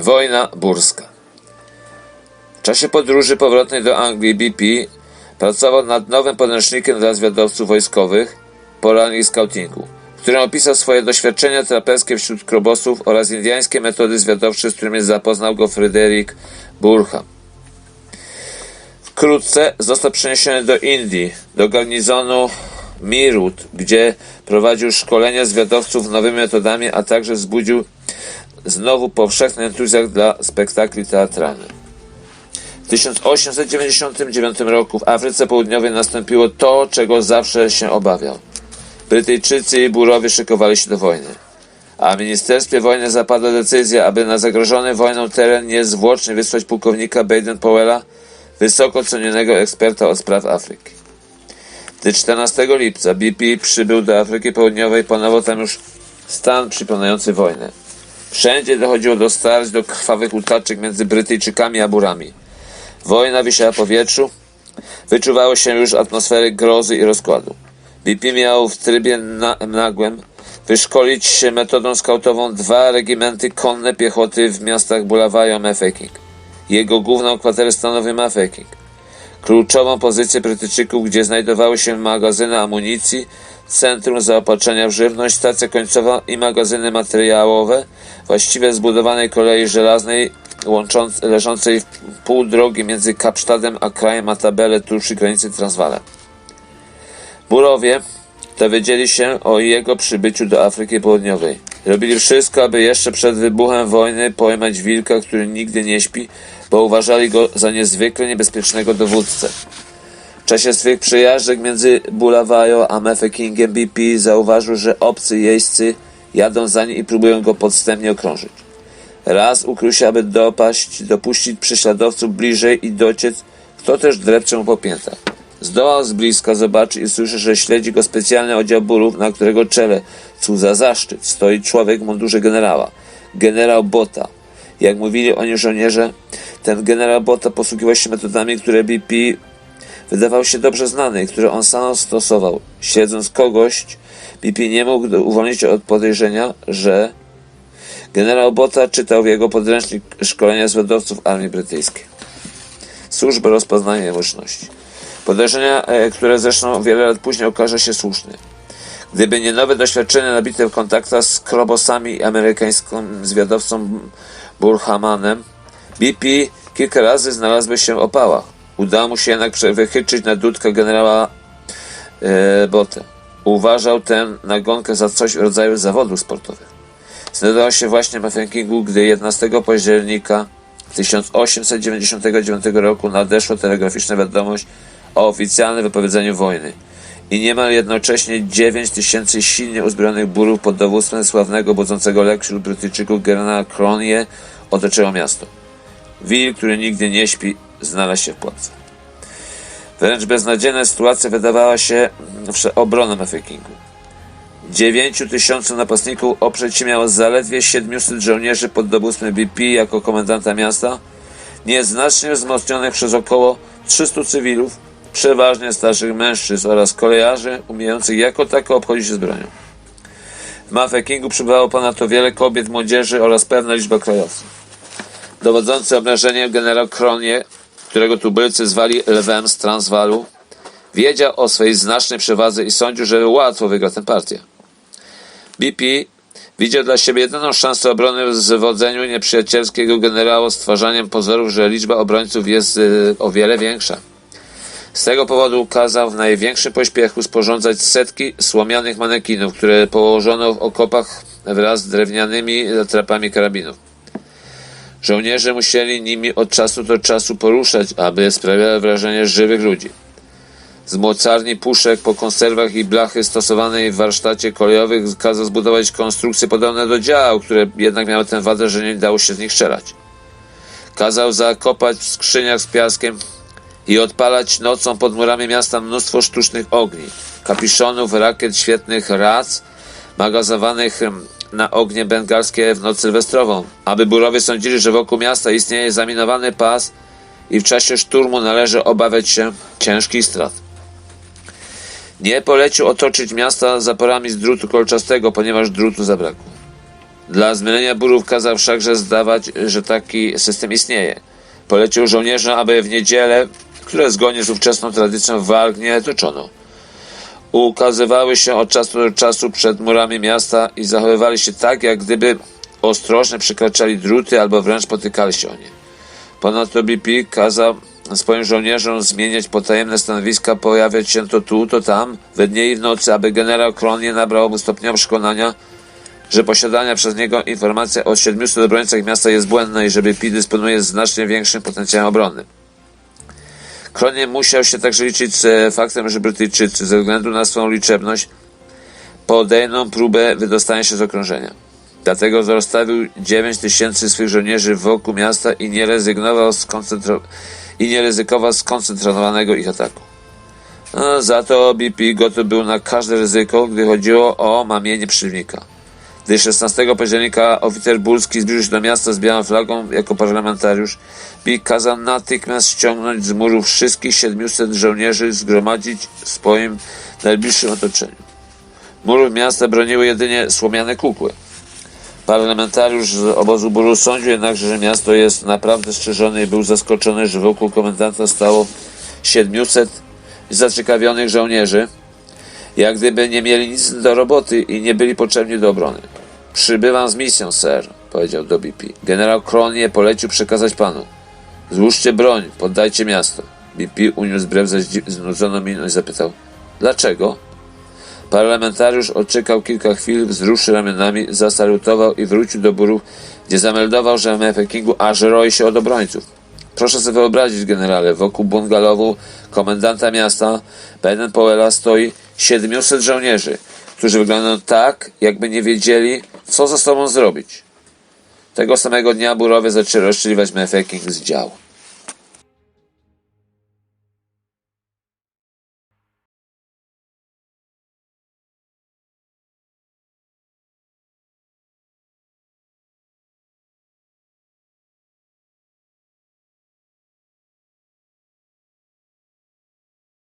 Wojna burska. W czasie podróży powrotnej do Anglii BP pracował nad nowym podręcznikiem dla zwiadowców wojskowych Porangi Scoutingu, w którym opisał swoje doświadczenia traperskie wśród krobosów oraz indiańskie metody zwiadowcze, z którymi zapoznał go Fryderyk Burham. Wkrótce został przeniesiony do Indii, do garnizonu Mirut, gdzie prowadził szkolenia zwiadowców nowymi metodami, a także wzbudził znowu powszechny entuzjazm dla spektakli teatralnych. W 1899 roku w Afryce Południowej nastąpiło to, czego zawsze się obawiał. Brytyjczycy i Burowie szykowali się do wojny, a w Ministerstwie Wojny zapadła decyzja, aby na zagrożony wojną teren niezwłocznie wysłać pułkownika Baden-Powella, wysoko cenionego eksperta od spraw Afryki. Gdy 14 lipca BP przybył do Afryki Południowej, panował tam już stan przypominający wojnę. Wszędzie dochodziło do starć, do krwawych utaczek między Brytyjczykami a Burami. Wojna wisiała w powietrzu, wyczuwało się już atmosfery grozy i rozkładu. BP miał w trybie na, nagłym wyszkolić się metodą skautową dwa regimenty konne piechoty w miastach Bulawayo i. Jego główną kwaterę stanowił Mafeking. Kluczową pozycję Brytyjczyków, gdzie znajdowały się magazyny amunicji, centrum zaopatrzenia w żywność, stacja końcowa i magazyny materiałowe, właściwie zbudowanej kolei żelaznej łącząc, leżącej w pół drogi między Kapsztadem a krajem Matabele tuż przy granicy Transwalem. Burowie dowiedzieli się o jego przybyciu do Afryki Południowej. Robili wszystko, aby jeszcze przed wybuchem wojny pojmać wilka, który nigdy nie śpi, bo uważali go za niezwykle niebezpiecznego dowódcę. W czasie swych przejażdżek między Bulawayo a Mafekingiem BP zauważył, że obcy jeźdźcy jadą za nim i próbują go podstępnie okrążyć. Raz ukrył się, aby dopaść, dopuścić prześladowców bliżej i dociec, kto też drepcze mu po piętach. Zdołał z bliska zobaczyć i słyszy, że śledzi go specjalny oddział burów, na którego czele, cóż za zaszczyt, stoi człowiek w mundurze generała. Generał Bota. Jak mówili oni żołnierze, ten generał Bota posługiwał się metodami, które BP wydawał się dobrze znane i które on sam stosował. Śledząc kogoś, BP nie mógł uwolnić od podejrzenia, że generał Bota czytał w jego podręcznik szkolenia zwiadowców armii brytyjskiej. Służby rozpoznania łączności. Podejrzenia, e, które zresztą wiele lat później okaże się słuszne. Gdyby nie nowe doświadczenie nabite w kontaktach z krobosami amerykańskim zwiadowcą Burhamanem, BP kilka razy znalazłby się w opałach. Udało mu się jednak wychytrzyć na dudkę generała e, Botę. Uważał tę nagonkę za coś w rodzaju zawodów sportowych. Znajdował się właśnie w Mafekingu, gdy 11 października 1899 roku nadeszła telegraficzna wiadomość o oficjalnym wypowiedzeniu wojny i niemal jednocześnie 9 tysięcy silnie uzbrojonych burów pod dowództwem sławnego budzącego lek wśród Brytyjczyków generała Cronie otoczyło miasto. Will, który nigdy nie śpi, znalazł się w pułapce. Wręcz beznadziejna sytuacja wydawała się obroną Mafekingu. 9 tysięcy napastników oprzeć się miało zaledwie 700 żołnierzy pod dowództwem BP jako komendanta miasta, nieznacznie wzmocnionych przez około 300 cywilów, przeważnie starszych mężczyzn oraz kolejarzy umiejących jako tako obchodzić się z bronią. W Mafekingu przybywało ponadto wiele kobiet, młodzieży oraz pewna liczba krajowców. Dowodzący obrażeniem generał Kronie, którego tubylcy zwali Lwem z Transwalu, wiedział o swej znacznej przewadze i sądził, że łatwo wygra tę partię. BP widział dla siebie jedyną szansę obrony w zwodzeniu nieprzyjacielskiego generała stwarzaniem pozorów, że liczba obrońców jest y, o wiele większa. Z tego powodu kazał w największym pośpiechu sporządzać setki słomianych manekinów, które położono w okopach wraz z drewnianymi trapami karabinów. Żołnierze musieli nimi od czasu do czasu poruszać, aby sprawiały wrażenie żywych ludzi. Z mocarni puszek po konserwach i blachy stosowanej w warsztacie kolejowych kazał zbudować konstrukcje podobne do dział, które jednak miały tę wadę, że nie dało się z nich strzelać. Kazał zakopać w skrzyniach z piaskiem i odpalać nocą pod murami miasta mnóstwo sztucznych ogni, kapiszonów, rakiet, świetnych rac, magazynowanych em, na ognie bengalskie w noc sylwestrową, aby burowie sądzili, że wokół miasta istnieje zaminowany pas i w czasie szturmu należy obawiać się ciężkich strat. Nie polecił otoczyć miasta zaporami z drutu kolczastego, ponieważ drutu zabrakło. Dla zmylenia burów kazał wszakże zdawać, że taki system istnieje. Polecił żołnierzom, aby w niedzielę, które zgodnie z ówczesną tradycją walk nie toczono, ukazywały się od czasu do czasu przed murami miasta i zachowywali się tak, jak gdyby ostrożnie przekraczali druty albo wręcz potykali się o nie. Ponadto BP kazał swoim żołnierzom zmieniać potajemne stanowiska, pojawiać się to tu, to tam, we dnie i w nocy, aby generał Kron nie nabrał stopniowo przekonania, że posiadania przez niego informacja o 700 obrońcach miasta jest błędna i że BP dysponuje znacznie większym potencjałem obronnym. Kronie musiał się także liczyć z faktem, że Brytyjczycy ze względu na swoją liczebność podejmą próbę wydostania się z okrążenia. Dlatego rozstawił 9 tysięcy swych żołnierzy wokół miasta i nie rezygnował z koncentro- i nie ryzykował skoncentrowanego ich ataku. No, za to BP gotów był na każde ryzyko, gdy chodziło o mamienie przeciwnika. Gdy 16 października oficer Bulski zbliżył się do miasta z białą flagą jako parlamentariusz, Big kazał natychmiast ściągnąć z murów wszystkich 700 żołnierzy zgromadzić w swoim najbliższym otoczeniu. Murów miasta broniły jedynie słomiane kukły. Parlamentariusz z obozu Buru sądził jednakże, że miasto jest naprawdę strzeżone i był zaskoczony, że wokół komendanta stało 700 zaciekawionych żołnierzy, jak gdyby nie mieli nic do roboty i nie byli potrzebni do obrony. Przybywam z misją, sir, powiedział do BP. Generał Kronie polecił przekazać panu. Złóżcie broń, poddajcie miasto. BP uniósł brew ze znudzoną miną i zapytał. Dlaczego? Parlamentariusz odczekał kilka chwil, wzruszył ramionami, zasalutował i wrócił do burów, gdzie zameldował, że w Pekingu aż roi się od obrońców. Proszę sobie wyobrazić, generale, wokół bungalowu komendanta miasta Beden Powella stoi 700 żołnierzy, którzy wyglądają tak, jakby nie wiedzieli, co ze sobą zrobić. Tego samego dnia burowie zaczęli rozstrzeliwać Mefeking z działu.